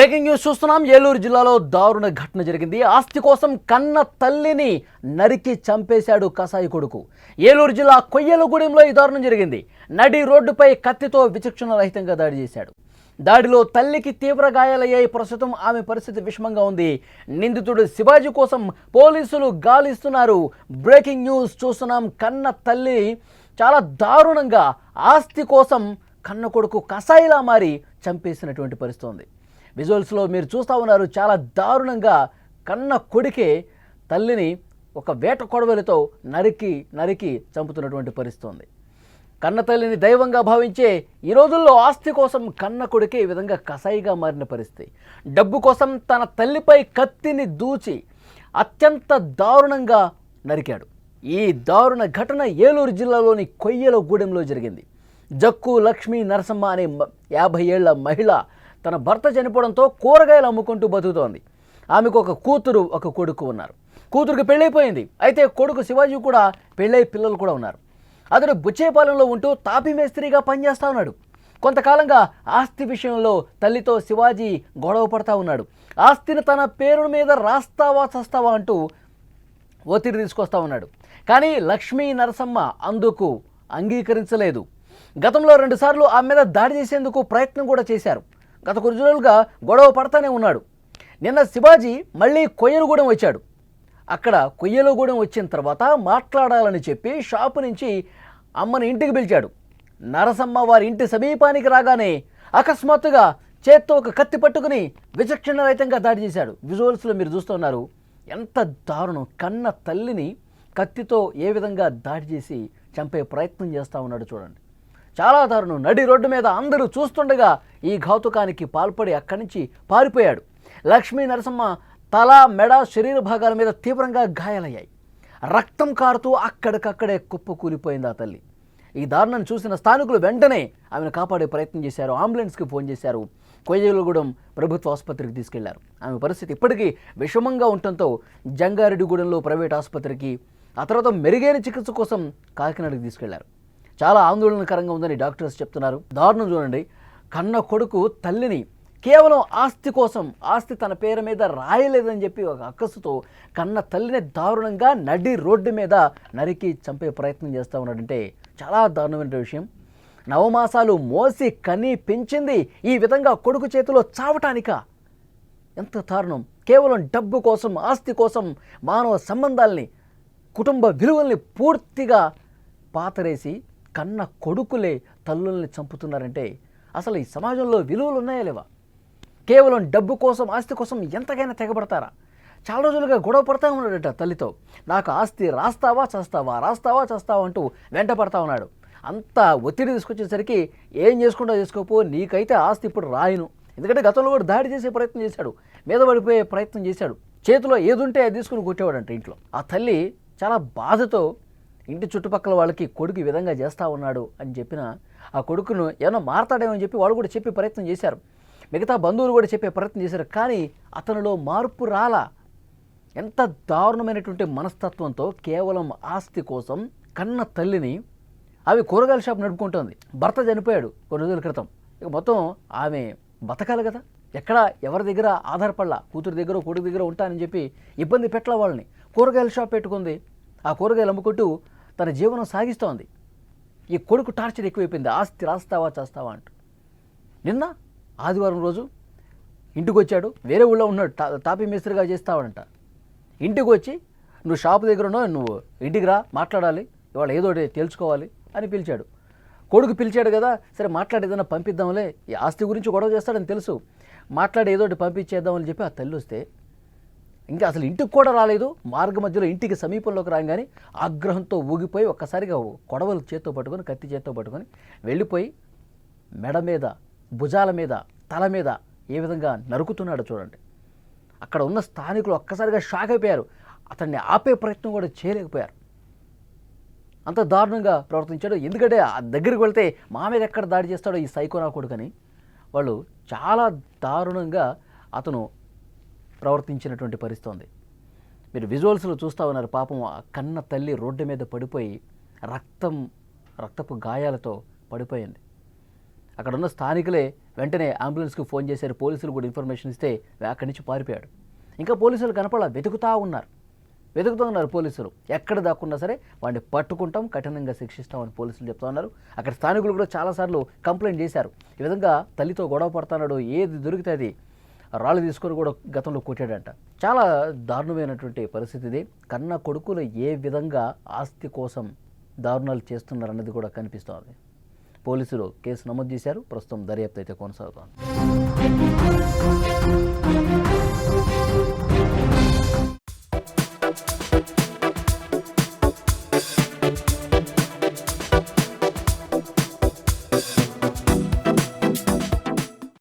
Breaking news చూస్తున్నాం. ఏలూరు జిల్లాలో దారుణ ఘటన జరిగింది. ఆస్తి కోసం కన్న తల్లిని నరికి చంపేశాడు కసాయి కొడుకు. ఏలూరు జిల్లా కొయ్యలగూడెంలో ఈ దారుణం జరిగింది. నడి రోడ్డుపై కత్తితో విచక్షణ రహితంగా దాడి చేశాడు. దాడిలో తల్లికి తీవ్ర గాయాలయ్యాయి. ప్రస్తుతం ఆమె పరిస్థితి విషమంగా ఉంది. నిందితుడు శివాజీ కోసం పోలీసులు గాలిస్తున్నారు. బ్రేకింగ్ న్యూస్ చూస్తున్నాం. కన్న తల్లి చాలా దారుణంగా ఆస్తి కోసం కన్న కొడుకు కసాయిలా మారి చంపేసినటువంటి పరిస్థితి ఉంది. విజువల్స్లో మీరు చూస్తూ ఉన్నారు చాలా దారుణంగా కన్న కొడుకే తల్లిని ఒక వేట కొడవలితో నరికి నరికి చంపుతున్నటువంటి పరిస్థితి ఉంది కన్న తల్లిని దైవంగా భావించే ఈ రోజుల్లో ఆస్తి కోసం కన్న కొడుకే ఈ విధంగా కసాయిగా మారిన పరిస్థితి. డబ్బు కోసం తన తల్లిపై కత్తిని దూచి అత్యంత దారుణంగా నరికాడు. ఈ దారుణ ఘటన ఏలూరు జిల్లాలోని కొయ్యల గూడెంలో జరిగింది. జక్కు లక్ష్మీ నరసమ్మ అనే యాభై ఏళ్ళ మహిళ తన భర్త చనిపోవడంతో కూరగాయలు అమ్ముకుంటూ బతుకుతోంది. ఆమెకు ఒక కూతురు ఒక కొడుకు ఉన్నారు. కూతురుకి పెళ్ళైపోయింది. అయితే కొడుకు శివాజీ కూడా పెళ్ళై పిల్లలు కూడా ఉన్నారు. అతడు బుచ్చేపాలెంలో ఉంటూ తాపి మేస్త్రిగా పనిచేస్తూ ఉన్నాడు. కొంతకాలంగా ఆస్తి విషయంలో తల్లితో శివాజీ గొడవ పడతా ఉన్నాడు. ఆస్తిని తన పేరు మీద రాస్తావా చస్తావా అంటూ ఒత్తిడి తీసుకొస్తా ఉన్నాడు. కానీ లక్ష్మీ నరసమ్మ అందుకు అంగీకరించలేదు. గతంలో రెండుసార్లు ఆమె మీద దాడి చేసేందుకు ప్రయత్నం కూడా చేశారు. గత కొన్ని రోజులుగా గొడవ పడతానే ఉన్నాడు. నిన్న శివాజీ మళ్ళీ కొయ్యలుగూడెం వచ్చాడు. అక్కడ కొయ్యలుగూడెం వచ్చిన తర్వాత మాట్లాడాలని చెప్పి షాపు నుంచి అమ్మని ఇంటికి పిలిచాడు. నరసమ్మ వారి ఇంటి సమీపానికి రాగానే అకస్మాత్తుగా చేత్తో ఒక కత్తి పట్టుకుని విచక్షణ రహితంగా దాడి చేశాడు. విజువల్స్లో మీరు చూస్తున్నారు ఎంత దారుణం. కన్న తల్లిని కత్తితో ఏ విధంగా దాడి చేసి చంపే ప్రయత్నం చేస్తూ ఉన్నాడు చూడండి. చాలా దారుణం. నడి రోడ్డు మీద అందరూ చూస్తుండగా ఈ ఘాతుకానికి పాల్పడి అక్కడి నుంచి పారిపోయాడు. లక్ష్మీ నరసమ్మ తల మెడ శరీర భాగాల మీద తీవ్రంగా గాయాలయ్యాయి. రక్తం కారుతూ అక్కడికక్కడే కుప్ప కూలిపోయింది ఆ తల్లి. ఈ దారుణం చూసిన స్థానికులు వెంటనే ఆమెను కాపాడే ప్రయత్నం చేశారు. అంబులెన్స్కి ఫోన్ చేశారు. కొయ్యలగూడెం ప్రభుత్వ ఆసుపత్రికి తీసుకెళ్ళారు. ఆమె పరిస్థితి ఇప్పటికీ విషమంగా ఉండటంతో జంగారెడ్డిగూడెంలో ప్రైవేట్ ఆసుపత్రికి ఆ తర్వాత మెరుగైన చికిత్స కోసం కాకినాడకి తీసుకెళ్ళారు. చాలా ఆందోళనకరంగా ఉందని డాక్టర్స్ చెప్తున్నారు. దారుణం చూడండి. కన్న కొడుకు తల్లిని కేవలం ఆస్తి కోసం ఆస్తి తన పేరు మీద రాయలేదని చెప్పి ఒక అక్కసుతో కన్న తల్లిని దారుణంగా నడి రోడ్డు మీద నరికి చంపే ప్రయత్నం చేస్తూ ఉన్నాడంటే చాలా దారుణమైన విషయం. నవమాసాలు మోసి కని పెంచింది ఈ విధంగా కొడుకు చేతిలో చావటానికా. ఎంత దారుణం. కేవలం డబ్బు కోసం ఆస్తి కోసం మానవ సంబంధాల్ని కుటుంబ విలువల్ని పూర్తిగా పాతరేసి కన్న కొడుకులే తల్లుల్ని చంపుతున్నారంటే అసలు ఈ సమాజంలో విలువలు ఉన్నాయా లేవా? కేవలం డబ్బు కోసం ఆస్తి కోసం ఎంతకైనా తెగబడతారా? చాలా రోజులుగా గొడవ పడతా ఉన్నాడట తల్లితో. నాకు ఆస్తి రాస్తావా చస్తావా? రాస్తావా చేస్తావా అంటూ వెంట పడతా ఉన్నాడు. అంత ఒత్తిడి తీసుకొచ్చేసరికి ఏం చేసుకుంటా చేసుకోపో నీకైతే ఆస్తి ఇప్పుడు రాయను. ఎందుకంటే గతంలో కూడా దాడి చేసే ప్రయత్నం చేశాడు. మీద పడిపోయే ప్రయత్నం చేశాడు. చేతిలో ఏదుంటే అది తీసుకుని కొట్టేవాడంట ఇంట్లో. ఆ తల్లి చాలా బాధతో ఇంటి చుట్టుపక్కల వాళ్ళకి కొడుకు ఈ విధంగా చేస్తూ ఉన్నాడు అని చెప్పిన ఆ కొడుకును ఏమైనా మారతాడేమో అని చెప్పి వాళ్ళు కూడా చెప్పే ప్రయత్నం చేశారు. మిగతా బంధువులు కూడా చెప్పే ప్రయత్నం చేశారు. కానీ అతనిలో మార్పు రాలా. ఎంత దారుణమైనటువంటి మనస్తత్వంతో కేవలం ఆస్తి కోసం కన్న తల్లిని ఆమె కూరగాయల షాప్ నడుపుకుంటోంది. భర్త చనిపోయాడు కొన్ని రోజుల క్రితం. ఇక మొత్తం ఆమె బతకాలి కదా. ఎక్కడ ఎవరి దగ్గర ఆధారపడలా? కూతురు దగ్గర కొడుకు దగ్గర ఉంటానని చెప్పి ఇబ్బంది పెట్టల వాళ్ళని. కూరగాయల షాప్ పెట్టుకుంది. ఆ కూరగాయలు అమ్ముకుంటూ తన జీవనం సాగిస్తోంది. ఈ కొడుకు టార్చర్ ఎక్కువైపోయింది. ఆస్తి రాస్తావా చేస్తావా అంటూ. నిన్న ఆదివారం రోజు ఇంటికి వచ్చాడు వేరే ఊళ్ళో ఉన్నాడు. టా తాపీ మేస్త్రిగా చేస్తావాడంట ఇంటికి వచ్చి నువ్వు షాప్ దగ్గర ఉన్నావు నువ్వు ఇంటికి రా మాట్లాడాలి. ఇవాళ ఏదో ఒకటి తెలుసుకోవాలి అని పిలిచాడు. కొడుకు పిలిచాడు కదా సరే మాట్లాడి ఏదైనా పంపిద్దాంలే. ఈ ఆస్తి గురించి గొడవ చేస్తాడని తెలుసు. మాట్లాడి ఏదో ఒకటి పంపించేద్దామని చెప్పి ఆ తల్లి వస్తే ఇంకా అసలు ఇంటికి కూడా రాలేదు. మార్గ మధ్యలో ఇంటికి సమీపంలోకి రాగానే ఆగ్రహంతో ఊగిపోయి ఒక్కసారిగా కొడవలు చేత్తో పట్టుకొని కత్తి చేత్తో పట్టుకొని వెళ్ళిపోయి మెడ మీద భుజాల మీద తల మీద ఏ విధంగా నరుకుతున్నాడో చూడండి. అక్కడ ఉన్న స్థానికులు ఒక్కసారిగా షాక్ అయిపోయారు. అతన్ని ఆపే ప్రయత్నం కూడా చేయలేకపోయారు. అంత దారుణంగా ప్రవర్తించాడు. ఎందుకంటే ఆ దగ్గరికి వెళ్తే మా మీద ఎక్కడ దాడి చేస్తాడో ఈ సైకో నా కొడుకని వాళ్ళు చాలా దారుణంగా అతను ప్రవర్తించినటువంటి పరిస్థితి ఉంది మీరు విజువల్స్లో చూస్తూ ఉన్నారు పాపం ఆ కన్న తల్లి రోడ్డు మీద పడిపోయి రక్తం రక్తపు గాయాలతో పడిపోయింది. అక్కడ ఉన్న స్థానికులే వెంటనే అంబులెన్స్కి ఫోన్ చేశారు పోలీసులు కూడా ఇన్ఫర్మేషన్ ఇస్తే అక్కడి నుంచి పారిపోయాడు. ఇంకా పోలీసులు కనపడ వెతుకుతా ఉన్నారు. వెతుకుతూ ఉన్నారు పోలీసులు. ఎక్కడ దాక్కున్నా సరే వాడిని పట్టుకుంటాం కఠినంగా శిక్షిస్తామని పోలీసులు చెప్తా ఉన్నారు. అక్కడ స్థానికులు కూడా చాలాసార్లు కంప్లైంట్ చేశారు. ఈ విధంగా తల్లితో గొడవ పడుతున్నాడు ఏది దొరికితే అది రాళ్ళు తీసుకొని కూడా గతంలో కొట్టాడంట. చాలా దారుణమైనటువంటి పరిస్థితి ఇది కన్న కొడుకులు ఏ విధంగా ఆస్తి కోసం దారుణాలు చేస్తున్నారన్నది కూడా కనిపిస్తోంది. పోలీసులు కేసు నమోదు చేశారు. ప్రస్తుతం దర్యాప్తు అయితే కొనసాగుతోంది.